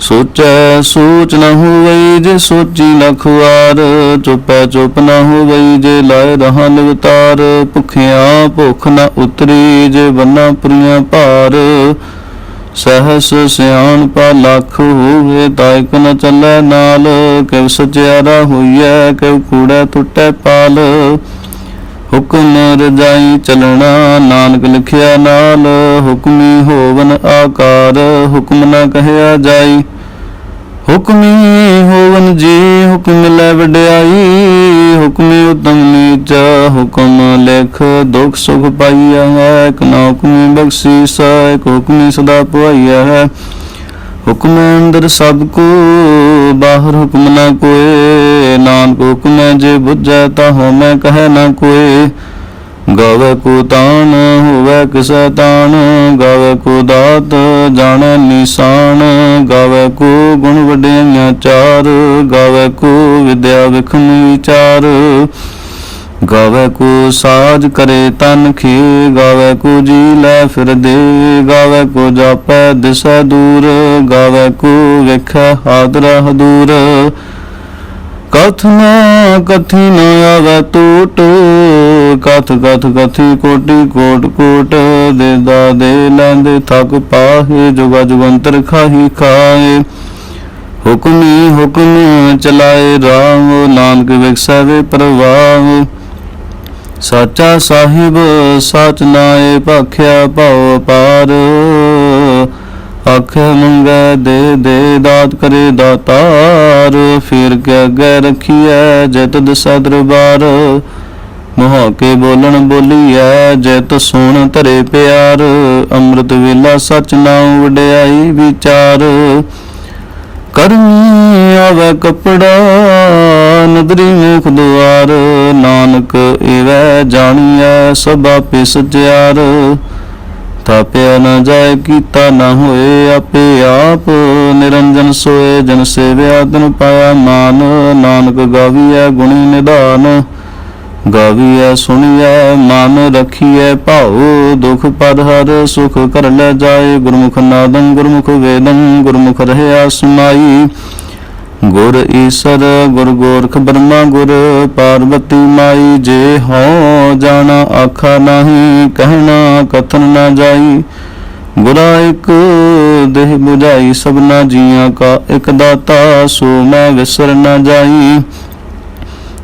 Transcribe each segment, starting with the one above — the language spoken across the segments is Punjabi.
ਸੋਚੈ ਸੋਚ ਨ ਹੋਵਈ ਜੇ ਸੋਚੀ ਨ ਖੁਆਰ ਚੁਪੈ ਚੁਪ ਨ ਹੋਵਈ ਜੇ ਲਾਇ ਰਹਾ ਨਿਵਤਾਰ, ਭੁਖਿਆ ਭੁਖ ਨ ਉਤਰੀ ਜੇ ਬੰਨਾ ਪੁਰੀਆਂ ਭਾਰ। ਸਹਸ ਸਿਆਣ ਪਾ ਲੱਖ ਹੋਵੇ ਤਾਇਕ ਨ ਚੱਲੈ ਨਾਲ, ਕਿਵ ਸਚਿਆਰਾ ਹੋਈਐ, ਕਿਵ ਕੂੜੈ ਟੁੱਟੈ ਪਾਲ। ਹੁਕਮ ਰਜਾਈ ਚਲਣਾ, ਨਾਨਕ ਲਿਖਿਆ ਨਾਲ, ਹੁਕਮੀ ਹੋਵਨ ਆਕਾਰ, ਹੁਕਮ ਨ ਕਹਿਆ ਜਾਈ। ਹੁਕਮੀ ਹੋਵਨ ਜੀ, ਹੁਕਮ ਲੈ ਵਡਿਆਈ, ਹੁਕਮੀ ਉਤਮ ਨੀਚ, ਹੁਕਮ ਲਿਖ ਦੁਖ ਸੁਖ ਪਾਈਆ ਹੈ, ਇਕ ਨਾ ਹੁਕਮੀ ਬਖਸ਼ੀਸ, ਇਕ ਹੁਕਮੀ ਸਦਾ ਪੁਆਈਆ ਹੈ। ਹੁਕਮ ਅੰਦਰ ਸਭ ਕੋ, ਬਾਹਰ ਹੁਕਮ ਨਾ ਕੋਏ। ਨਾਨਕ ਹੁਕਮੈ ਜੇ ਬੁਝੈ ਤਾ ਹਉਮੈ ਕਹੈ ਨਾ ਕੋਏ। ਗਾਵੇ ਕੋ ਤਾਣ, ਹੋਵੇ ਕਿਸੈ ਤਾਣ। ਗਾਵੇ ਕੋ ਦਾਤ, ਜਾਣੈ ਨਿਸ਼ਾਨ। ਗਾਵੇ ਕੋ ਗੁਣ ਵਡਿਆਈਆਂ ਚਾਰ। ਗਾਵੇ ਕੋ ਵਿਦਿਆ ਵਿਖਮ ਵਿਚਾਰ। ਗਾਵੇ ਕੋ ਸਾਜ ਕਰੇ ਤਨ ਖੀ ਗਾਵੇ ਕੋ ਜੀ ਲੈ ਫਿਰ ਗਾਵੇ ਕੋ ਜਾਪੈ ਦਿਸੈ ਦੂਰ, ਗਾਵੇ ਕੋ ਵੇਖੈ ਹਾਦਰਾ ਹਦੂਰ। ਕਥ ਕਥੀ ਨ ਆਵੇ ਟੂਟ, ਕਥ ਕਥ ਕਥੀ ਕੋਟੀ ਕੋਟ ਕੋਟ, ਦੇ ਦਾ ਦੇ ਲੈਂਦੇ ਥਕ ਪਾਹੇ, ਜੁਗਾ ਜੁਗੰਤਰ ਖਾਹੀ ਖਾਏ ਹੁਕਮੀ ਹੁਕਮ ਚਲਾਏ ਰਾਮ, ਨਾਨਕ ਵਿਖਸੈ ਵੇ ਪ੍ਰਵਾਹ। ਸਾਚਾ ਸਾਹਿਬ, ਸਚ ਨਾਏ ਭਾਖਿਆ ਭਉ ਪਾਰ ਆਖੇ ਮੰਗੈ ਦੇ ਦੇ ਦਾਤ ਕਰੇ ਦਾਤਾਰ। ਫਿਰ ਕੇ ਅੱਗੇ ਰਖੀਐ ਜਿਤ ਦਸੈ ਦਰਬਾਰ। ਮੋਹ ਕੇ ਬੋਲਣ ਬੋਲੀਐ ਜਿਤ ਸੁਣ ਧਰੇ ਪਿਆਰ। ਅੰਮ੍ਰਿਤ ਵੇਲਾ ਸਚ ਨਾਮ ਵਡਿਆਈ ਵਿਚਾਰ। ਕਰਮੀ ਆਵੇ ਕਪੜਾ, ਨਦਰੀ ਮੁਖ ਦੁਆਰ ਨਾਨਕ ਏਵੈ ਜਾਣੀਐ ਸਭਾ ਪੇ ਸਚਿਆਰ ਥਾਪਿਆ ਨ ਜਾਏ ਕੀਤਾ ਨ ਹੋਏ ਆਪੇ ਆਪ, ਨਿਰੰਜਨ ਸੋਏ ਜਨ ਸੇਵਿਆ ਤਨ ਪਾਇਆ ਮਾਨ। ਨਾਨਕ ਗਾਵੀਐ ਗੁਣੀ ਨਿਧਾਨ। ਗਾਵੀਐ, ਸੁਣੀਐ, ਮਨ ਰਖੀਐ, ਭਾਉ, ਦੁਖ ਪਦ ਹਰ ਸੁਖ ਕਰ ਲੈ ਜਾਏ। ਗੁਰਮੁਖ ਨਾਦੰ, ਗੁਰਮੁਖ ਵੇਦੰ, ਗੁਰਮੁਖ ਰਹਿਆ ਸਮਾਈ। ਗੁਰ ਈਸਰ, ਗੁਰ ਗੋਰਖ ਬ੍ਰਹਮਾ ਗੁਰ ਪਾਰਵਤੀ ਮਾਈ। ਜੇ ਹਉ ਜਾਣਾ ਆਖਾ ਨਹੀਂ, ਕਹਿਣਾ ਕਥਨ ਨਾ ਜਾਈ। ਗੁਰਾ ਇੱਕ ਦੇਹ 부ਝਾਈ ਸਭਨਾ ਜੀਆਂ ਕਾ ਇੱਕ ਦਾਤਾ, ਸੋ ਮੈਂ ਵਿਸਰ ਨਾ ਜਾਈ।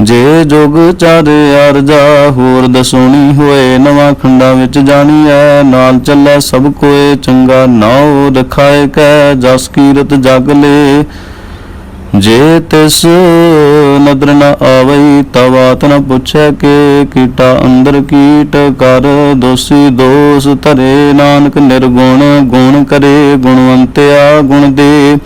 ਜੇ ਜੋਗ ਚਾਰੇ ਅਰਜਾ ਹੋਰ ਦਸੋਣੀ ਹੋਏ ਨਵਾਂ ਖੰਡਾਂ ਵਿੱਚ ਜਾਣੀਐ। ਨਾਲ ਚੱਲੈ ਸਭ ਕੋਏ, ਚੰਗਾ ਨਾਉ ਰਖਾਏ ਕੈ, ਜਸ ਕੀਰਤ ਜਗ ਲੇ। ਜੇ ਤਿਸ ਨਦਰ ਨ ਆਵਈ ਤਵਾਤ ਨ ਪੁੱਛੈ ਕੇ, ਕੀਟਾ ਅੰਦਰ ਕੀਟ ਕਰ, ਦੋਸੀ ਦੋਸ ਧਰੇ। ਨਾਨਕ ਨਿਰਗੁਣ ਗੁਣ ਕਰੇ ਗੁਣਵੰਤਿਆ ਗੁਣ ਦੇ।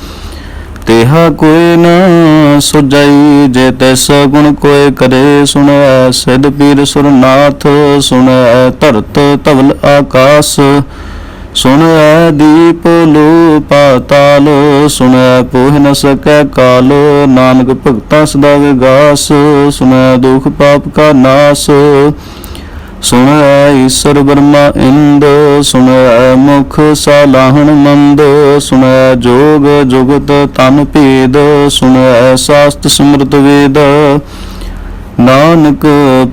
ਤੇਹਾ ਕੋਈ ਨ ਸੁਜਾਈ, ਜੇ ਤਿਸ ਗੁਣ ਕੋਏ ਕਰੇ ਸੁਣੈ, ਸਿਧ ਪੀਰ ਸੁਰਨਾਥ ਸੁਣੈ, ਧਰਤ ਧਵਲ ਆਕਾਸ ਸੁਣੈ, ਦੀਪ ਲੋ ਪਾਤਾਲ ਸੁਣੈ, ਪੋਹ ਨ ਸਕੈ ਕਾਲ, ਨਾਨਕ ਭਗਤਾ ਸਦਾ ਵਿਗਾਸ ਸੁਣੈ, ਦੁਖ ਪਾਪ ਕਾ ਨਾਸ ਸੁਣੈ ਈਸ਼ਰ ਬ੍ਰਹਮਾ ਇੰਦ, ਸੁਣੈ ਮੁਖ ਸਾਲਾਹਣ ਮੰਦ, ਸੁਣੈ ਜੋਗ ਜੁਗਤ ਤਨ ਭੇਦ, ਸੁਣੈ ਸਾਸਤ ਸਿਮਰਤ ਵੇਦ। ਨਾਨਕ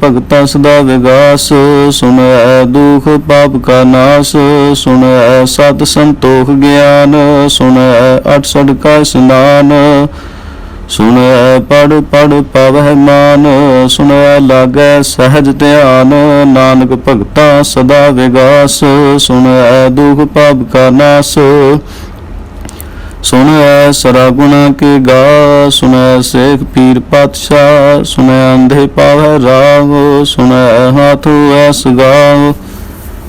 ਭਗਤਾ ਸਦਾ ਵਿਗਾਸ, ਸੁਣੈ ਦੁਖ ਪਾਪ ਕਾ ਨਾਸ, ਸੁਣੈ ਸਤ ਸੰਤੋਖ ਗਿਆਨ, ਸੁਣੈ ਅਠ ਸੜ ਕਾ ਇਸਨਾਨ। ਸੁਣੈ ਪੜ ਪੜ ਪਵਹਿ ਮਾਨ ਸੁਣੈ ਲਾਗੈ ਸਹਿਜ ਧਿਆਨ, ਨਾਨਕ ਭਗਤਾ ਸਦਾ ਵਿਗਾਸ ਸੁਣੈ ਦੁਖ ਪਾਪ ਕਾ ਨਾਸ ਸੁਣੈ ਸਰਾ ਗੁਣਾ ਕੇ ਗਾ ਸੁਣੈ ਸੇਖ ਪੀਰ ਪਾਤਸ਼ਾਹ ਸੁਣੈ ਅੰਧੇ ਪਾਵੈ ਰਾਗ ਸੁਣੈ ਹਾਥੂ ਐਸ ਗਾਵ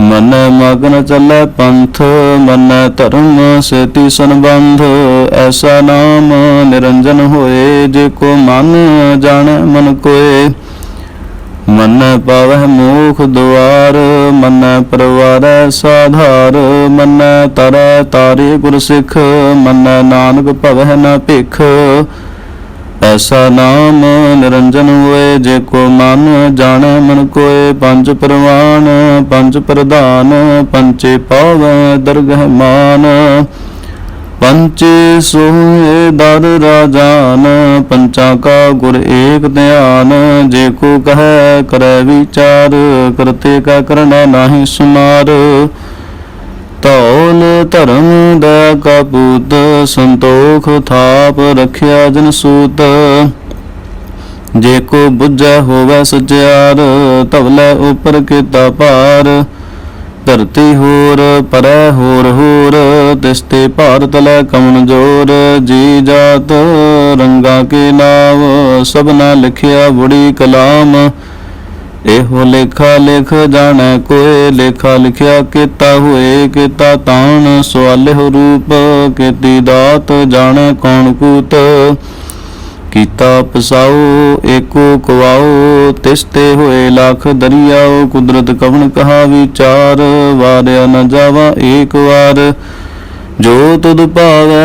ਮੰਨੈ ਮਗਨ ਚੱਲੈ ਪੰਥ, ਮੰਨੈ ਧਰਮ ਸੇਤੀ ਸੰਬੰਧ। ਐਸਾ ਨਾਮ ਨਿਰੰਜਨ ਹੋਏ, ਜੇ ਕੋ ਮਨ ਜਾਣੈ ਮਨ ਕੋਏ। ਮੰਨੈ ਪਾਵਹਿ ਮੋਖ ਦੁਆਰ, ਮੰਨੈ ਪਰਵਾਰੈ ਸਾਧਾਰ। ਮੰਨੈ ਤਰੈ ਤਾਰੇ ਗੁਰ ਸਿੱਖ ਮੰਨੈ ਨਾਨਕ ਭਵਹਿ ਨਾ ਭਿਖ। ਐਸਾ ਨਾਮ ਨਿਰੰਜਨ ਹੋਏ, ਜੇ ਕੋ ਮਨ ਜਾਣੈ, ਮਨ ਕੋਏ ਪੰਜ ਪ੍ਰਵਾਨ, ਪੰਜ ਪ੍ਰਧਾਨ, ਪੰਚੇ ਪਾਵੈ ਦਰਗਹਿ ਮਾਨ। ਪੰਚੇ ਸੋਏ ਦਰ ਰਾਜਾਨ, ਪੰਚਾ ਕਾ ਗੁਰ ਏਕ ਧਿਆਨ, ਜੇ ਕੋ ਕਹੈ ਕਰੈ ਵਿਚਾਰ, ਕਰਤੇ ਕਾ ਕਰਨਾ ਨਾਹੀ ਸੁਮਾਰ। ਧੌਲ ਧਰਮ ਦਾ ਕਪੂਤ ਸੰਤੋਖ ਥਾਪ ਰਖਿਆ ਜਨ ਸੂਤ। ਜੇ ਕੋ ਬੁੱਝੈ ਹੋਵੇ ਸਚਿਆਰ ਧਵਲੇ ਉਪਰ ਕੀਤਾ ਭਾਰ। ਧਰਤੀ ਹੋਰ, ਪਰੈ ਹੋਰ ਹੋਰ, ਤਿਸਤੇ ਭਾਰਤ ਲੈ ਕਮਨ ਜੋਰ। ਜੀ ਜਾਤ ਰੰਗਾ ਕੇ ਨਾਮ, ਸਭਨਾ ਲਿਖਿਆ ਬੁੜੀ ਕਲਾਮ। ਇਹੋ ਲੇਖਾ ਲਿਖ ਜਾਣੈ ਕੋਏ, ਲੇਖਾ ਲਿਖਿਆ ਕੀਤਾ ਹੋਏ, ਕੀਤਾ ਤਾਣ ਸਵਾਲਿਹੁ ਰੂਪ, ਕੀਤੀ ਦਾਤ ਜਾਣੈ ਕੌਣ ਕੂਤ। ਕੀਤਾ ਪਸਾਓ ਏਕੋ ਕਵਾਓ ਤਿਸਤੇ ਹੋਏ ਲੱਖ ਦਰਿਆਓ ਕੁਦਰਤ ਕਵਣ ਕਹਾ ਵਿਚਾਰ, ਵਾਰਿਆ ਨ ਜਾਵਾ ਏਕ ਵਾਰ। ਜੋ ਤੁਧ ਭਾਵੈ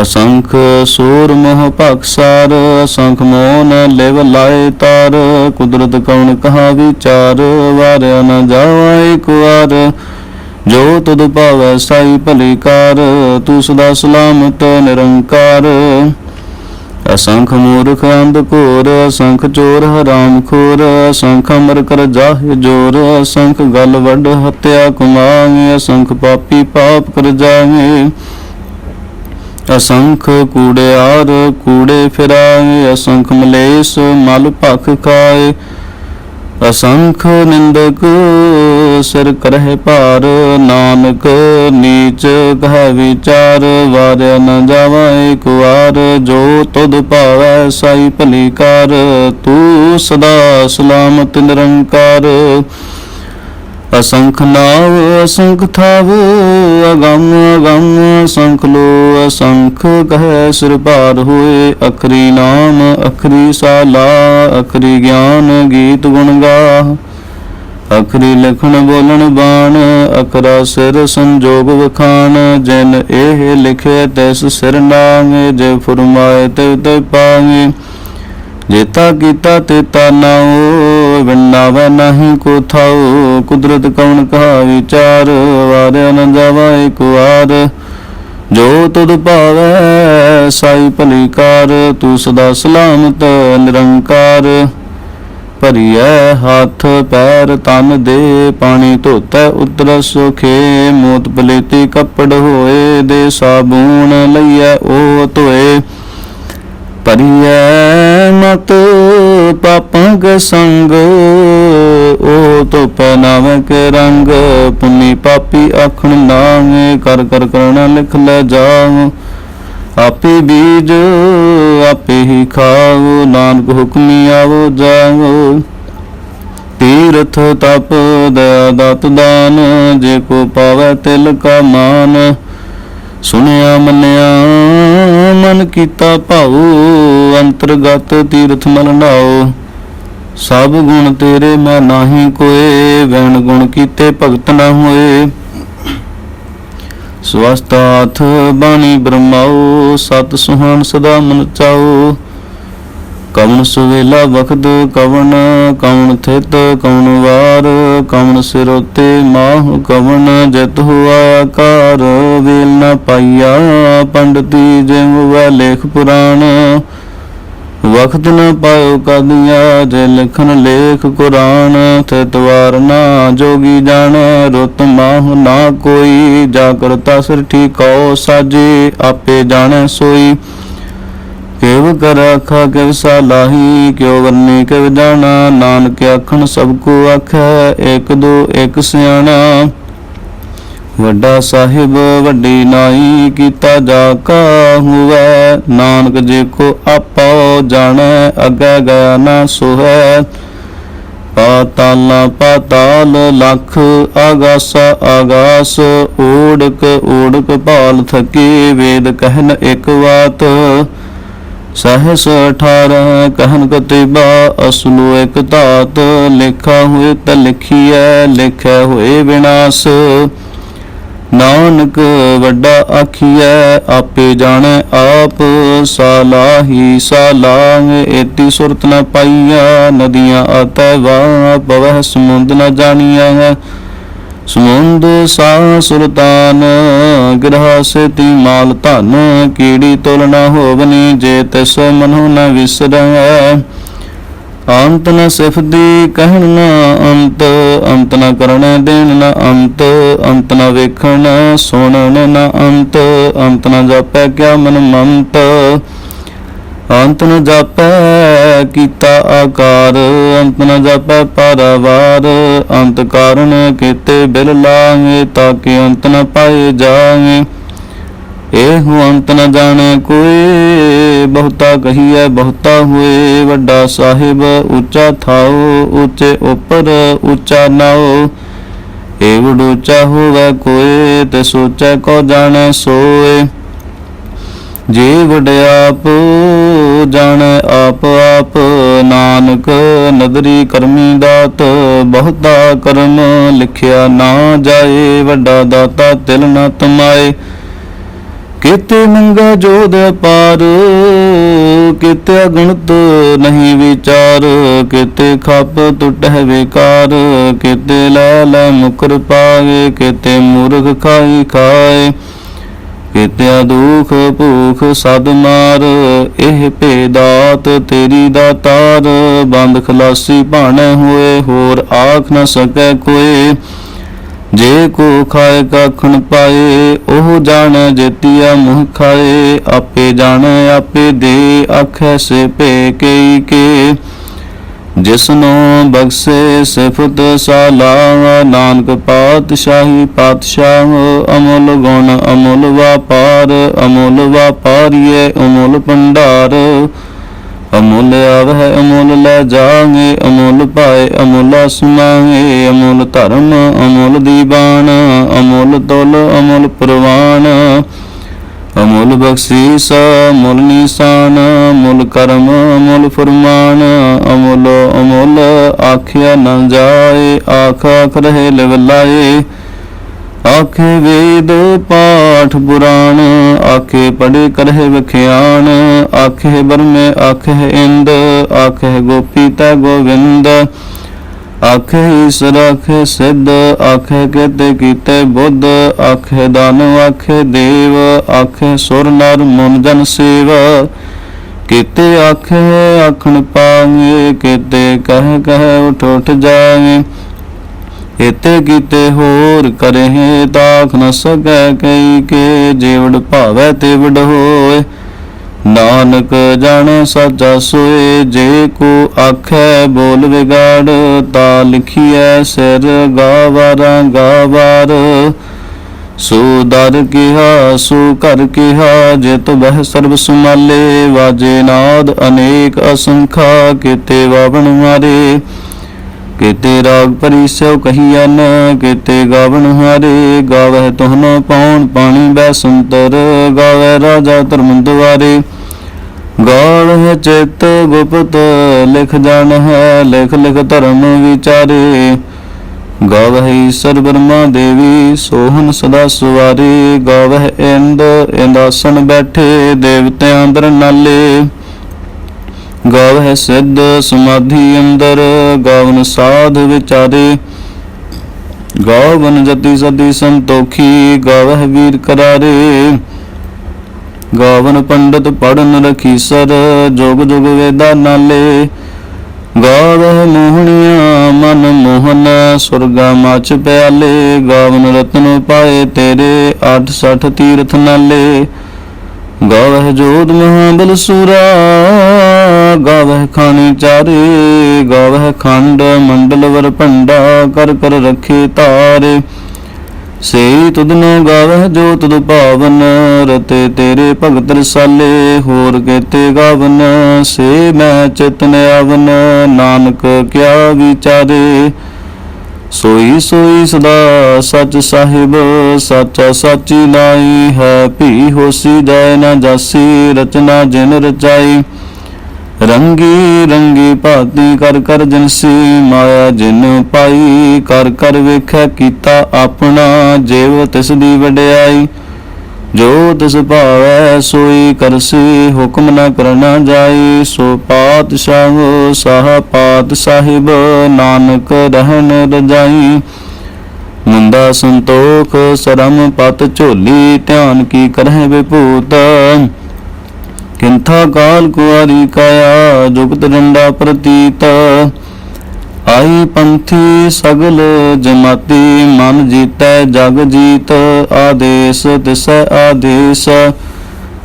ਅਸੰਖ ਸੂਰ ਮੋਹ ਭਖਸਾਰ ਅਸੰਖ ਮੋਨ ਲਿਵ ਲਾਏ ਤਾਰ, ਕੁਦਰਤ ਕਉਣ ਕਹਾ ਵਿਚਾਰ, ਵਾਰਿਆ ਨ ਜਾਵਾ ਇੱਕ ਵਾਰ। ਜੋ ਤੁਧ ਭਾਵੈ ਸਾਈ ਭਲੀ ਕਾਰ, ਤੂੰ ਸਦਾ ਸਲਾਮਤ ਨਿਰੰਕਾਰ। ਅਸੰਖ ਮੂਰਖ ਅੰਧ ਕੋਰ ਅਸੰਖ ਚੋਰ ਹਰਾਮ ਖੋਰ, ਅਸੰਖ ਅਮਰ ਕਰ ਜਾਹਿ ਜੋਰ, ਅਸੰਖ ਗਲ ਵੱਡ ਹਤਿਆ ਕੁਮਾਵੇਂ ਅਸੰਖ ਪਾਪੀ ਪਾਪ ਕਰ ਜਾਵੇਂ। ਅਸੰਖ ਕੂੜਿਆਰ ਕੂੜੇ ਫਿਰਾਏ, ਅਸੰਖ ਮਲੇਸ ਮਲ ਭਖ ਖਾਏ। ਅਸੰਖ ਨਿੰਦਕ ਸਿਰ ਕਰਹਿ ਭਾਰ, ਨਾਨਕ ਨੀਚ ਕਹਿ ਵਿਚਾਰ। ਵਾਰਿਆ ਨ ਜਾਵਾ ਏਕ ਵਾਰ, ਜੋ ਤੁਧ ਭਾਵੈ ਸਾਈ ਭਲੀ ਕਰ ਤੂੰ ਸਦਾ ਸਲਾਮਤ ਨਿਰੰਕਾਰ। ਅਸੰਖ ਨਾਵ ਅਸੰਖ ਥਾਵ, ਅਗੰਮ ਅਗੰਮ, ਅਸੰਖ ਲੋ, ਅਸੰਖ ਕਹੈ ਸਿਰ ਭਾਰ ਹੋਏ, ਅਖਰੀ ਨਾਮ, ਅਖਰੀ ਸਾਲਾ, ਅਖਰੀ ਗਿਆਨ ਗੀਤ ਗੁਣ ਗਾ ਅਖਰੀ ਲਿਖਣ ਬੋਲਣ ਬਾਣ, ਅਖਰਾ ਸਿਰ ਸੰਜੋਗ ਵਖਾਣ, ਜਿਨ ਇਹ ਲਿਖੇ ਤਿਸ ਸਿਰ ਨਾਂਗੇ, ਜੇ ਫਰਮਾਏ ਤੇ ਤੇ ਪਾਵੇਂ ਜੇਤਾ ਕੀਤਾ ਤੇਤਾ ਨਾਉ ਵਿਨਾਵੈ ਨਹੀਂ ਕੋ ਥਾਉ ਕੁਦਰਤ ਕਉਣ ਕਹਾ ਵਿਚਾਰ ਵਾਰਿਆ ਨ ਜਾਵਾ ਇੱਕ ਵਾਰ। ਜੋ ਤੁਧ ਭਾਵੈ, ਸਾਈ ਭਲੀ ਕਾਰ, ਤੂੰ ਸਦਾ ਸਲਾਮਤ, ਨਿਰੰਕਾਰ। ਭਰੀਐ ਹੱਥ, ਪੈਰ ਤਨ ਦੇ, ਪਾਣੀ ਧੋਤੈ ਉਤਰ ਸੁਖੇ, ਮੋਤ ਪਲੇਤੀ ਕੱਪੜ ਹੋਏ, ਦੇ ਸਾਬੂਣ ਲਈਐ ਉਹ ਧੋਏ। ਪਰਿਐ ਮਤ ਪਾਪਾਂ ਸੰਗ, ਉਹ ਤੋ ਪਹਿਨਾਵੇ ਰੰਗ, ਪੁੰਨੀ ਪਾਪੀ ਆਖਣ ਨਾਵੇਂ, ਕਰ ਕਰ ਕਰਣਾ ਲਿਖ ਲੈ ਜਾਉ। ਆਪੇ ਬੀਜ, ਆਪੇ ਹੀ ਖਾਓ ਨਾਨਕ ਹੁਕਮੀ ਆਵੋ ਜਾਓ ਤੀਰਥ ਤਪ ਦਇਆ ਦਤ ਦਾਨ, ਜੇ ਕੋ ਪਾਵੈ ਤਿਲ ਕਾ ਮਾਨ ਸੁਣਿਆ ਮੰਨਿਆ, ਮਨ ਕੀਤਾ ਭਾਉ, ਅੰਤਰਗਤ ਤੀਰਥ ਮਨ ਨਾਓ ਸਭ ਗੁਣ ਤੇਰੇ ਮੈਂ ਨਾਹੀ ਕੋਏ ਵੈਣ ਗੁਣ ਕੀਤੇ ਭਗਤ ਨਾ ਹੋਏ। ਸਵਸਤਾਥ ਬਾਣੀ ਬ੍ਰਹਮਾਉ, ਸਤ ਸੁਹਾਨ ਸਦਾ ਮਨ ਚਾਓ ਕਵਣ ਸੁਵੇਲਾ ਵਖਦ ਕਵਣ ਕਵਣ ਥਿਤ ਕਵਣ ਵਾਰ, ਕਵਣ ਸਿਰੋਤੇ ਮਾਹ ਕਵਣ, ਜਤ ਹੁਆ ਆਕਾਰ, ਵੇਲ ਨ ਪਾਈਆ ਪੰਡਤੀ ਜਿਮ ਵੈ ਲੇਖ ਪੁਰਾਣ। ਵਖਤ ਨ ਪਾਇਓ ਕਦੀਆਂ ਜੇ ਲਿਖਨ ਲੇਖ ਕੁਰਾਨ, ਥਿਤ ਵਾਰ ਨਾ ਜੋਗੀ ਜਾਣ, ਰੁਤ ਮਾਹ ਨਾ ਕੋਈ ਜਾ ਕਰਤਾ ਸਿਰ ਠੀਕੋ ਸਾਜੇ, ਆਪੇ ਜਾਣੈ ਸੋਈ। ਕੇਵ ਕਰ ਆਖਾ, ਕਿਵ ਸਾਲਾਹੀ ਕਿਉ ਵਰਨੀ, ਕਿਵ ਜਾਣਾ, ਨਾਨਕ ਆਖਣ ਸਭ ਕੋ ਆਖੈ, ਇਕ ਦੋ, ਇਕ ਸਿਆਣਾ। ਵੱਡਾ ਸਾਹਿਬ, ਵੱਡੀ ਨਾਈ, ਕੀਤਾ ਜਾ ਕਾ ਹੁਵੈ, ਨਾਨਕ ਜੇ ਕੋ ਆਪੋ ਜਾਣੈ, ਅਗੈ ਗਿਆ ਨਾ ਸੋਹੈ। ਪਾਤਾਲਾ ਪਾਤਾਲ, ਲਖ ਆਗਾਸਾ ਆਗਾਸ, ਓੜਕ ਓੜਕ ਭਾਲ ਥਕੇ, ਵੇਦ ਕਹਿਨ ਇਕ ਬਾਤ ਸਹਸ 18 ਕਹਿਨ ਕਤਿਬਾ, ਅਸਲੂ ਇਕ ਧਾਤ, ਲਿਖਾ ਹੋਏ ਤ ਲਿਖੀਐ ਲਿਖਿਆ ਹੋਏ ਵਿਨਾਸ਼। ਨਾਨਕ ਵੱਡਾ ਆਖੀਐ, ਆਪੇ ਜਾਣੈ ਆਪ, ਸਾਲਾਹੀ ਸਾਲਾਂਗ, ਏਤੀ ਸੁਰਤ ਨ ਪਾਈਆ ਨਦੀਆਂ ਆਤੈ ਵਾ ਪਵਹਿ ਸਮੁੰਦ ਨ ਜਾਣੀਆਂ ਸਮੁੰਦ ਸਾ ਸੁਲਤਾਨ ਗ੍ਰਹ ਸੇਤੀ ਮਾਲ ਧਨ, ਕੀੜੀ ਤੁਲ ਨ ਹੋਵਨੀ, ਜੇ ਤਿਸ ਮਨੁ ਨ ਵਿਸਰੈ। ਅੰਤ ਨ ਸਿਫਦੀ ਕਹਿਣ ਨ ਅੰਤ ਅੰਤ ਨ ਕਰਨ ਦੇਣ ਨ ਅੰਤ ਅੰਤ ਨ ਵੇਖਣ ਸੁਣਨ ਨ ਅੰਤ ਅੰਤ ਨ ਜਾਪੈ ਕਿਆ ਮਨ ਮੰਤ। ਅੰਤ ਨ ਜਾਪੈ ਕੀਤਾ ਆਕਾਰ, ਅੰਤ ਨ ਜਾਪੈ ਪਰਵਾਰ, ਅੰਤ ਕਾਰਨ ਕੀਤੇ ਬਿਲ ਲਾਂਗੇ ਤਾਂ ਕਿ ਅੰਤ ਨ ਪਾਏ ਜਾਏ ਇਹੋ ਅੰਤ ਨ ਜਾਣੇ ਕੋਈ, ਬਹੁਤਾ ਕਹੀਐ ਬਹੁਤਾ ਹੋਏ, ਵੱਡਾ ਸਾਹਿਬ ਉੱਚਾ ਥਾਓ, ਉੱਚੇ ਉੱਪਰ ਉੱਚਾ ਨਾਓ। ਏਵੜ ਉੱਚਾ ਹੋਵੇ ਕੋਈ ਤੇ ਸੋਚੈ ਕੋ ਜਾਣੈ ਸੋਏ। ਜੇ ਵਡਿਆਪ ਜਾਣ ਆਪ ਆਪ, ਨਾਨਕ ਨਦਰੀ ਕਰਮੀ ਦਾਤ, ਬਹੁਤਾ ਕਰਮ ਲਿਖਿਆ ਨਾ ਜਾਏ, ਵੱਡਾ ਦਾਤਾ ਤਿਲ ਨਾ ਤਮਾਏ। ਕਿਤੇ ਮੰਗਾ ਜੋਦ ਪਾਰ ਕਿਤੇ ਅਗਣਤ ਨਹੀਂ ਵਿਚਾਰ, ਕਿਤੇ ਖੱਪ ਟੁੱਟਹਿ ਵਿਕਾਰ, ਕਿਤੇ ਲੈ ਲੈ ਮੁਕਰ ਪਾਵੇ ਕਿਤੇ ਮੂਰਖ ਖਾਈ ਖਾਏ। ਕਿਤੇ ਦੁਖ ਭੂਖ ਸਦ ਮਾਰ, ਇਹ ਭੇਦਾਤ ਤੇਰੀ ਦਾਤਾਰ ਬੰਦ ਖਲਾਸੀ ਭਾਣੇ ਹੋਏ, ਹੋਰ ਆਖ ਨਾ ਸਕੈ ਕੋਏ ਜੇ ਕੋ ਖਾਏ ਕਖਣ ਪਾਏ, ਉਹ ਜਾਣੈ ਜੇਤੀਆ ਮੁਹ ਖਾਏ। ਆਪੇ ਜਾਣੈ, ਆਪੇ ਦੇ, ਆਖੈ ਸੇ ਭੇ ਕਈ ਕੇ। ਜਿਸਨੂੰ ਬਖਸ਼ੇ ਸਿਫਤ ਸਾਲਾ ਨਾਨਕ ਪਾਤਸ਼ਾਹੀ ਪਾਤਸ਼ਾਹ, ਅਮੁੱਲ ਗੁਣ ਅਮੁੱਲ ਵਾਪਾਰ, ਅਮੁੱਲ ਵਾਪਾਰੀਏ ਅਮੁੱਲ ਭੰਡਾਰ। ਅਮੁੱਲ ਆਵਹਿ, ਅਮੁੱਲ ਲੈ ਜਾਗੇ ਅਮੁੱਲ ਪਾਏ, ਅਮੁੱਲ ਅਸਮਾਂਗੇ ਅਮੁੱਲ ਧਰਮ ਅਮੁੱਲ ਦੀਵਾਨ, ਅਮੁੱਲ ਤੁਲ ਅਮੁੱਲ ਪ੍ਰਵਾਨ। ਅਮੁੱਲ ਬਖਸ਼ੀਸ, ਅਮੁੱਲ ਨਿਸ਼ਾਨ, ਅਮੁੱਲ ਕਰਮ, ਅਮੁੱਲ ਫਰਮਾਨ, ਅਮੁੱਲ ਅਮੁੱਲ ਆਖਿਆ ਨਾ ਜਾਏ, ਆਖ ਆਖ ਰਹੇ ਲਿਵਲਾਏ ਆਖੇ ਵੇਦ ਪਾਠ ਪੁਰਾਣ, ਆਖੇ ਪੜੇ ਕਰਹਿ ਵਿਖਿਆਨ ਆਖੇ ਬਰਮੇ, ਆਖੇ ਇੰਦ, ਆਖੇ ਗੋਪੀ ਤਾ ਗੋਵਿੰਦ। ਆਖੇ ਈਸਰ ਆਖੇ ਸਿੱਧ, ਆਖੇ ਕਿਤੇ ਕੀਤੇ ਬੁੱਧ, ਆਖੇ ਦਾਨਵ ਆਖੇ ਦੇਵ, ਆਖੇ ਸੁਰ ਨਰ ਮਨ ਜਨ ਸੇਵ। ਕੀਤੇ ਆਖੇ ਆਖਣ ਪਾਗੇ ਕੀਤੇ ਕਹਿ ਕਹਿ ਉਠ ਉਠ ਜਾਵੇ। ਇਤੇ ਕੀਤੇ ਹੋਰ ਕਰਹਿ ਤਾਖ ਨ ਸਕੈ ਕਈ ਕੇ ਜੀਵੜ ਭਾਵੈ ਤੇ ਵਡ ਹੋਏ। ਨਾਨਕ ਜਾਣੈ ਸਾਚਾ ਸੋਏ, ਜੇ ਕੋ ਆਖੈ ਬੋਲ ਵਿਗਾੜ, ਤਾ ਲਿਖੀਐ ਸਿਰ ਗਾਵਾਰਾਂ ਗਾਵਾਰ। ਸੋ ਦਰ ਕਿਹਾ, ਸੋ ਘਰ ਕਿਹਾ, ਜਿਤ ਬਹਿ ਸਰਬ ਸੁਮਾਲੇ ਵਾਜੇ ਨਾਦ ਅਨੇਕ ਅਸੰਖਾ, ਕੀਤੇ ਵਾਵਣ ਮਾਰੇ। ਕੀਤੇ ਰਾਗ ਪਰਿਸੋ ਕਹੀਐਨ ਕੀਤੇ ਗਾਵਣ ਹਾਰੇ, ਗਾਵਹਿ ਤੁਹਨ ਪੌਣ ਪਾਣੀ ਬੈ ਸੰਤਰ ਗਾਵੈ ਰਾਜਾ ਧਰਮ ਦੁਆਰੇ ਗਾਵਹਿ ਚਿਤ ਗੁਪਤ, ਲਿਖ ਜਾਣ ਹੈ, ਲਿਖ ਲਿਖ ਧਰਮ ਵਿਚਾਰੇ। ਗਾਵਹਿ ਈਸਰ ਬ੍ਰਹਮਾ ਦੇਵੀ ਸੋਹਨ ਸਦਾ ਸੁਵਾਰੀ। ਗਾਵਹਿ ਇੰਦ, ਇੰਦਾਸਨ ਬੈਠੇ, ਦੇਵਤਿਆਂ ਅੰਦਰ ਨਾਲੇ। ਗਾਵਹਿ ਸਿੱਧ ਸਮਾਧੀ ਅੰਦਰ, ਗਾਵਨ ਸਾਧ ਵਿਚਾਰੇ। ਗਾਵਨ ਜਤੀ ਸਦੀ ਸੰਤੋਖੀ, ਗਾਵਹਿ ਵੀਰ ਕਰਾਰੇ। ਗਾਵਨ ਪੰਡਤ ਪੜਨ ਰਖੀ ਸਰ, ਜੋਗ ਜੁਗ ਵੇਦਾ ਨਾਲੇ। ਗਾਵਹਿ ਮੋਹਣੀਆਂ ਮਨ ਮੋਹਨ, ਸੁਰਗਾ ਮਚ ਪਿਆਲੇ। ਗਾਵਨ ਰਤਨ ਪਾਏ ਤੇਰੇ 860 ਤੀਰਥ ਨਾਲੇ। ਗਾਵਹਿ ਜੋਤ ਮਹਾਬਲ ਸੂਰਾ, ਗਾਵਹਿ ਖਾਣੀ ਚਾਰੇ, ਗਾਵਹਿ ਖੰਡ ਮੰਡਲ ਵਰ ਭੰਡਾ, ਕਰ ਕਰ ਰਖੇ ਤਾਰੇ। ਸੇ ਤੁਧਨੋ ਗਾਵਹਿ ਜੋ ਤੁਧ ਭਾਵਨ, ਰਤੇ ਤੇਰੇ ਭਗਤ ਰਸਾਲੇ, ਹੋਰ ਕੇਤੇ ਗਾਵਨ, ਸੇ ਮੈਂ ਚਿਤਨ ਆਵਨ, ਨਾਨਕ ਕਿਆ ਵਿਚਾਰੇ। ਸੋਈ ਸੋਈ ਸਦਾ ਸਚ ਸਾਹਿਬ, ਸਾਚਾ ਸਾਚੀ ਨਾਈ ਹੈ। ਭੀ ਹੋਸੀ ਜੈ ਨਾ ਜਾਸੀ, ਰਚਨਾ ਜਿਨ ਰਚਾਈ। ਰੰਗੀ ਰੰਗੀ ਭਾਤੀ ਕਰ ਕਰ ਜਨਸੀ, ਮਾਇਆ ਜਿਨ ਪਾਈ, ਕਰ ਕਰ ਵੇਖੈ ਕੀਤਾ ਆਪਣਾ ਜੇਵ ਤਿਸ ਦੀ ਵਡਿਆਈ। ਜੋ ਤਿਸ ਭਾਵੈ ਸੋਈ ਕਰਸੀ, ਹੁਕਮ ਨ ਕਰਨਾ ਜਾਈ, ਸੋ ਪਾਤਸ਼ਾਹ ਸਾਹ ਪਾਤ ਸਾਹਿਬ, ਨਾਨਕ ਰਹਿਣ ਰਜਾਈ। ਮੁੰਦਾ ਸੰਤੋਖ, ਸਰਮ ਪਤ ਝੋਲੀ, ਧਿਆਨ ਕੀ ਕਰਹਿ ਵਿਭੂਤ। ਕਿੰਥਾ ਕਾਲ ਕੁਆਰੀ ਕਾਇਆ, ਜੁਗਤ ਡੰਡਾ ਪ੍ਰਤੀਤ। ਆਈ ਪੰਥੀ ਸਗਲ ਜਮਾਤੀ, ਮਨ ਜੀਤੈ, ਜਗ ਜੀਤ, ਆਦੇਸ਼ ਤਿਸੈ ਆਦੇਸ਼।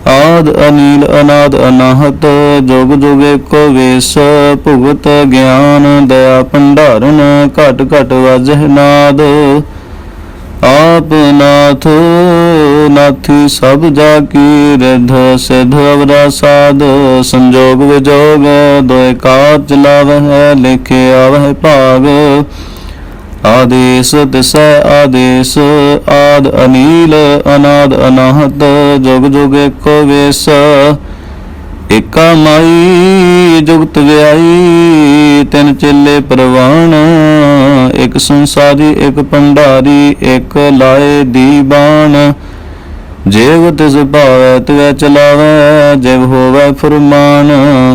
ਆਦ ਅਨੀਲ, ਅਨਾਦ ਅਨਾਹਤ, ਜੁਗ ਜੁਗ ਏਕੋ ਵੇਸ। ਭੁਗਤ ਗਿਆਨ, ਦਇਆ, ਭੰਡਾਰਨ, ਘਟ ਘਟ ਵਜਹ ਨਾਦ। ਆਪ ਨਾਥ ਨਾਥੀ ਸਭ ਜਾ ਕੀ ਰਿਧ, ਸਿਧ ਅਵਰਾ ਸਾਧ, ਸੰਜੋਗ ਵਿਜੋਗ, ਦੋਇ ਕਾਜ ਲਾਵਹਿ, ਲਿਖੇ ਆਵਹਿ ਭਾਗ ਆਦੇਸ ਤਿਸੈ ਆਦੇਸ, ਆਦ ਅਨੀਲ, ਅਨਾਦ ਅਨਾਹਤ, ਜੁਗ ਜੁਗ ਏਕੋ ਵੇਸ। ਏਕਾ ਮਾਈ ਜੁਗਤ ਵਿਆਈ, ਤਿੰਨ ਚੇਲੇ ਪ੍ਰਵਾਣ, ਇੱਕ ਸੰਸਾਰੀ, ਇੱਕ ਭੰਡਾਰੀ, ਇੱਕ ਲਾਏ ਦੀਬਾਨ ਜੇਵ ਤਿਸ ਭਾਵੈ, ਤਿਵੈ ਚਲਾਵੈ, ਜਿਵ ਹੋਵੈ ਫਰਮਾਨ,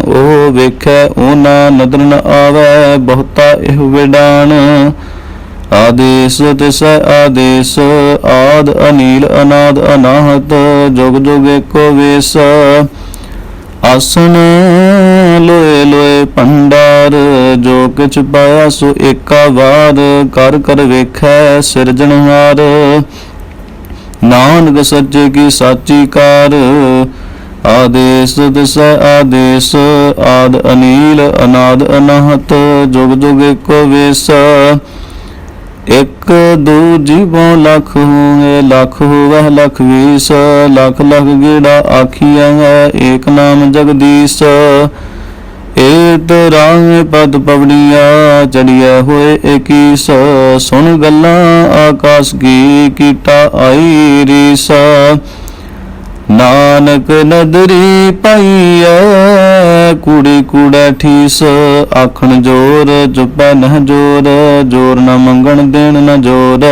ਉਹ ਵੇਖੈ ਓਨਾ ਨਦਰ ਨ ਆਵੈ, ਬਹੁਤਾ ਇਹ ਵਿਡਾਨ ਆਦੇਸ ਤਿਸੈ ਆਦੇਸ, ਆਦ ਅਨੀਲ ਅਨਾਦ ਅਨਾਹਤ, ਜੁਗ ਜੁਗ ਏਕੋ ਵੇਸ। ਆਸਨ ਲੋਏ ਲੋਏ ਭੰਡਾਰ ਜੋ ਕਿਛ ਪਾਇਆ ਸੋ ਏਕਾ ਵਾਰ, ਕਰ ਕਰ ਵੇਖੈ ਸਿਰਜਣਹਾਰ ਨਾਨਕ ਸੱਚੇ ਕੀ ਸਾਚੀ ਕਾਰ, ਆਦੇਸ ਦਿਸੈ ਆਦੇਸ, ਆਦ ਅਨੀਲ, ਅਨਾਦ ਅਨਾਹਤ, ਜੁਗ ਜੁਗ ਏਕੋ ਵੇਸ। ਇਕ ਦੋ ਜੀਵੋਂ ਲੱਖ ਹੋਏ ਲੱਖ ਹੋਵੈ, ਲਖ ਵੀਸ, ਲੱਖ ਲਖ ਗੇੜਾ ਆਖੀਆਂ ਹੈ, ਏਕ ਨਾਮ ਜਗਦੀਸ਼। ਏਤ ਰਾਂਗ ਪਦ ਪਵੜੀਆ ਚੜਿਆ ਹੋਏ ਏਕੀਸ। ਸੁਣ ਗੱਲਾਂ ਆਕਾਸ਼ ਕੀ, ਕੀਟਾ ਆਈ ਰੀਸ। ਨਾਨਕ ਨਦਰੀ ਪਾਈਐ, ਕੁੜੀ ਕੂੜਾ ਠੀਸ, ਆਖਣ ਜੋਰ ਚੁਪੈ ਨਹ ਜੋਰ ਜੋਰ ਨ ਮੰਗਣ ਦੇਣ ਨ ਜੋਰ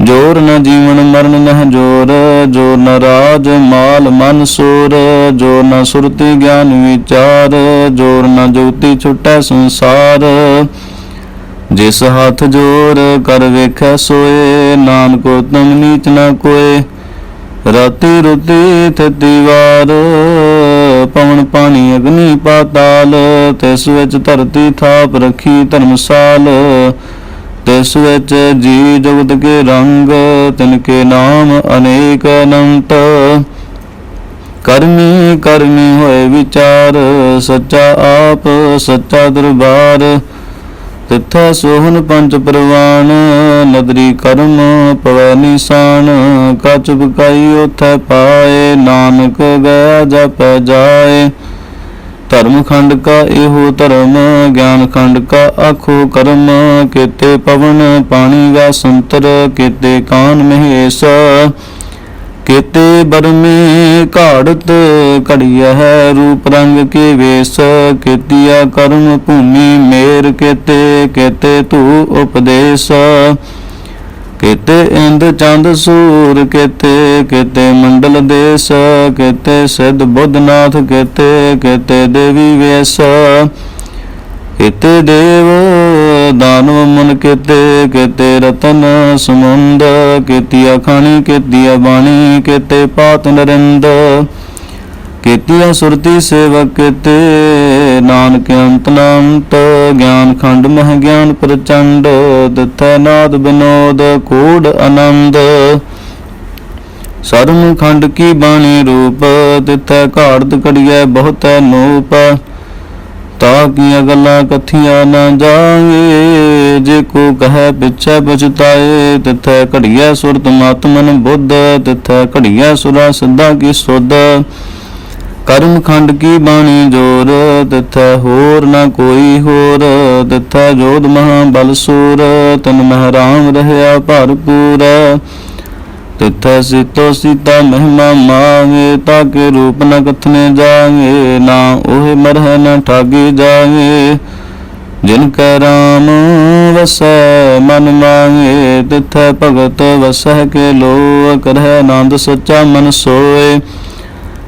ਜੋਰ ਨ ਜੀਵਨ ਮਰਨ ਨਹ ਜੋਰ ਜੋਰ ਨ ਰਾਜ ਮਾਲ ਮਨ ਸੂਰ, ਜੋਰ ਨ ਸੁਰਤੀ ਗਿਆਨ ਵਿਚਾਰ, ਜੋਰ ਨ ਜੋਤੀ ਛੁਟੈ ਸੰਸਾਰ। ਜਿਸ ਹੱਥ ਜੋਰ ਕਰ ਵੇਖੈ ਸੋਏ, ਨਾਨਕ ਉਤਮ ਨੀਚ ਨ ਕੋਏ ਰਾਤੀ ਰੁਤੀ ਥਤੀ ਵਾਰ ਪਵਨ ਪਾਣੀ, ਅਗਨੀ ਪਾਤਾਲ ਤਿਸ ਵਿੱਚ ਧਰਤੀ ਥਾਪ ਰੱਖੀ ਧਰਮਸਾਲ ਤਿਸ ਵਿੱਚ ਜੀ ਜਗਤ ਕੇ ਰੰਗ, ਤਿਨ ਕੇ ਨਾਮ ਅਨੇਕ ਅਨੰਤ। ਕਰਮੀ ਕਰਮੀ ਹੋਏ ਵਿਚਾਰ, ਸੱਚਾ ਆਪ, ਸੱਚਾ ਦਰਬਾਰ ਤਿੱਥੈ ਸੋਹਨ ਪੰਜ ਪ੍ਰਵਾਨ ਨਦਰੀ ਕਰਮ ਪਵੈ ਨਿਸ਼ਾਨ, ਕਚ ਬਕਾਈ ਉਥੈ ਪਾਏ, ਨਾਨਕ ਗਿਆ ਜਪੈ ਜਾਏ। ਧਰਮ ਖੰਡ ਕਾ ਇਹੋ ਧਰਮ, ਗਿਆਨ ਖੰਡ ਕਾ ਆਖੋ ਕਰਮ। ਕੀਤੇ ਪਵਨ ਪਾਣੀ ਦਾ ਸੰਤਰ, ਕੀਤੇ ਕਾਨ ਮਹੇਸ਼। ਕੀਤੇ ਬਰਮੇ ਘਾੜਤ ਘੜੀਆ ਹੈ, ਰੂਪ ਰੰਗ ਕੇ ਵੇਸ ਕੀਤੀਆ ਕਰਮ ਭੂਮੀ ਮੇਰ ਕੀਤੇ ਕੀਤੇ ਤੂ ਉਪਦੇਸ਼। ਕੀਤੇ ਇੰਦ ਚੰਦ ਸੂਰ ਕੀਤੇ ਕੀਤੇ ਮੰਡਲ ਦੇਸ। ਕੀਤੇ ਸਿੱਧ ਬੁੱਧਨਾਥ ਕੀਤੇ ਕੀਤੇ ਦੇਵੀ ਵੇਸ। ਕੀਤੇ ਦੇਵ ਦਾਨਵ ਮਨ ਕੀਤੇ ਕੀਤੇ ਰਤਨ ਸਮੁੰਦ, ਕੀਤੀਆ ਖਾਣੀ, ਕੀਤੀਆ ਬਾਣੀ, ਕੀਤੇ ਪਾਤ ਨਰਿੰਦ, ਕੀਤੀਆ ਸੁਰਤੀ ਸੇਵਕ ਕੀਤੇ, ਨਾਨਕ ਅੰਤ ਨਾੰਤ, ਗਿਆਨ ਖੰਡ ਮਹ ਗਿਆਨ ਪ੍ਰਚੰਡ, ਦਿੱਤੈ ਨਾਦ ਬਿਨੋਦ, ਕੋੜ ਆਨੰਦ। ਸਰਮ ਖੰਡ ਕੀ ਬਾਣੀ ਰੂਪ, ਦਿੱਤੈ ਘਾੜਤ ਕੜੀਐ ਬਹੁਤੈ ਨੂਪ। ਤਾਂ ਕੀਆਂ ਗੱਲਾਂ ਕਥੀਆਂ ਨਾ ਜਾਏ ਜੇ ਕੋ ਕਹੈ ਪਿਛੈ ਪਛਤਾਏ, ਤਿਥੈ ਘੜੀਐ ਸੁਰਤ ਮਤ ਬੁੱਧ, ਤਿਥੈ ਘੜੀਐ ਸੁਰਾ ਸਿੱਧਾ ਕੀ ਸੁਧ। ਕਰਮ ਖੰਡ ਕੀ ਬਾਣੀ ਜੋਰ, ਤਿਥੈ ਹੋਰ ਨਾ ਕੋਈ ਹੋਰ। ਤਿਥੈ ਜੋਧ ਮਹਾ ਬਲ ਸੂਰ, ਤਨ ਮਹਿ ਰਾਮ ਰਹਿਆ ਭਰਪੂਰ। ਤਿਥੈ ਸਿਤੋ ਸੀਤਾ ਮਹਿਮਾ ਮਾਵੇ ਤਾਕੇ ਰੂਪ ਨ ਕਥਨੇ ਜਾਗੇ ਨਾ ਉਹ ਮਰਹਿ ਨ ਠਾਗੇ ਜਾਗੇ ਜਿਨ ਕੈ ਰਾਮ ਵਸੈ, ਮਨ ਮਾਗੇ ਤਿਥੈ ਭਗਤ ਵਸਹਿ ਕੇ ਲੋ ਕਰਹਿ ਆਨੰਦ ਸੱਚਾ ਮਨ ਸੋਏ।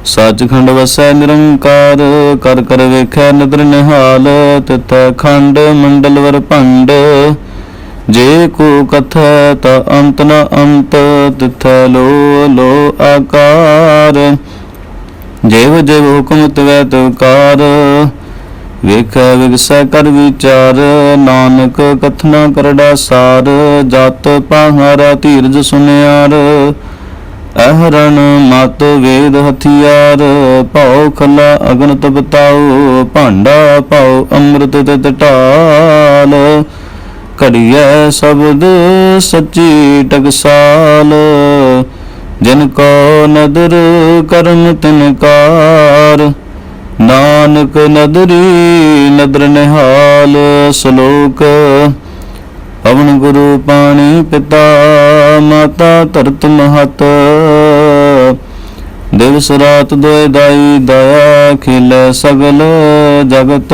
ਸੱਚਖੰਡ ਵਸੈ ਨਿਰੰਕਾਰ, ਕਰ ਕਰ ਵੇਖੈ ਨਦਰ ਨਿਹਾਲ, ਤਿਥੈ ਖੰਡ ਮੰਡਲ ਵਰ ਭੰਡ। ਜੇ ਕੋ ਕਥ ਤਾ ਅੰਤ ਨ ਅੰਤ, ਤਿਥ ਲੋ ਲੋ ਆਕਾਰ। ਜੇਵ ਜੇਵ ਹੁਕਮ ਤਵੈ ਤਵਕਾਰ, ਵੇਖੈ ਵਿਗਸੈ ਕਰ ਵਿਚਾਰ। ਨਾਨਕ ਕਥਨਾ ਕਰੜਾ ਸਾਰ, ਜਤ ਪਹਾਰਾ ਧੀਰਜ ਸੁਨਿਆਰ। ਅਹਰਣ ਮਤ ਵੇਦ ਹਥਿਆਰ, ਭਉ ਖਲਾ ਅਗਨ ਤਪਤਾਉ, ਭਾਂਡਾ ਭਉ ਅੰਮ੍ਰਿਤ ਤੇ ਢਾਲ ਘੜੀਐ ਸ਼ਬਦ ਸੱਚੀ ਟਕਸਾਲ। ਜਿਨ ਕੋ ਨਦਰ ਕਰਮ ਤਿਨਕਾਰ ਨਾਨਕ ਨਦਰੀ ਨਦਰ ਨਿਹਾਲ ਸ਼ਲੋਕ। ਪਵਨ ਗੁਰੂ ਪਾਣੀ ਪਿਤਾ, ਮਾਤਾ ਧਰਤ ਮਹਤ। ਦਿਵਸ ਰਾਤ ਦੋਇ ਦਾਈ ਦਇਆ ਖਿਲ ਸਗਲ ਜਗਤ।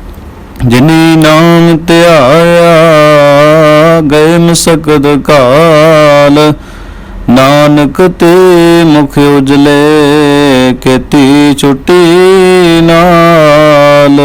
ਜਿਨੀ ਨਾਮ ਧਿਆਇਆ ਗਏ ਮਸਕਦ ਕਾਲ। ਨਾਨਕ ਤੇ ਮੁਖ ਉਜਲੇ ਕੀਤੀ ਛੁੱਟੀ ਨਾਲ।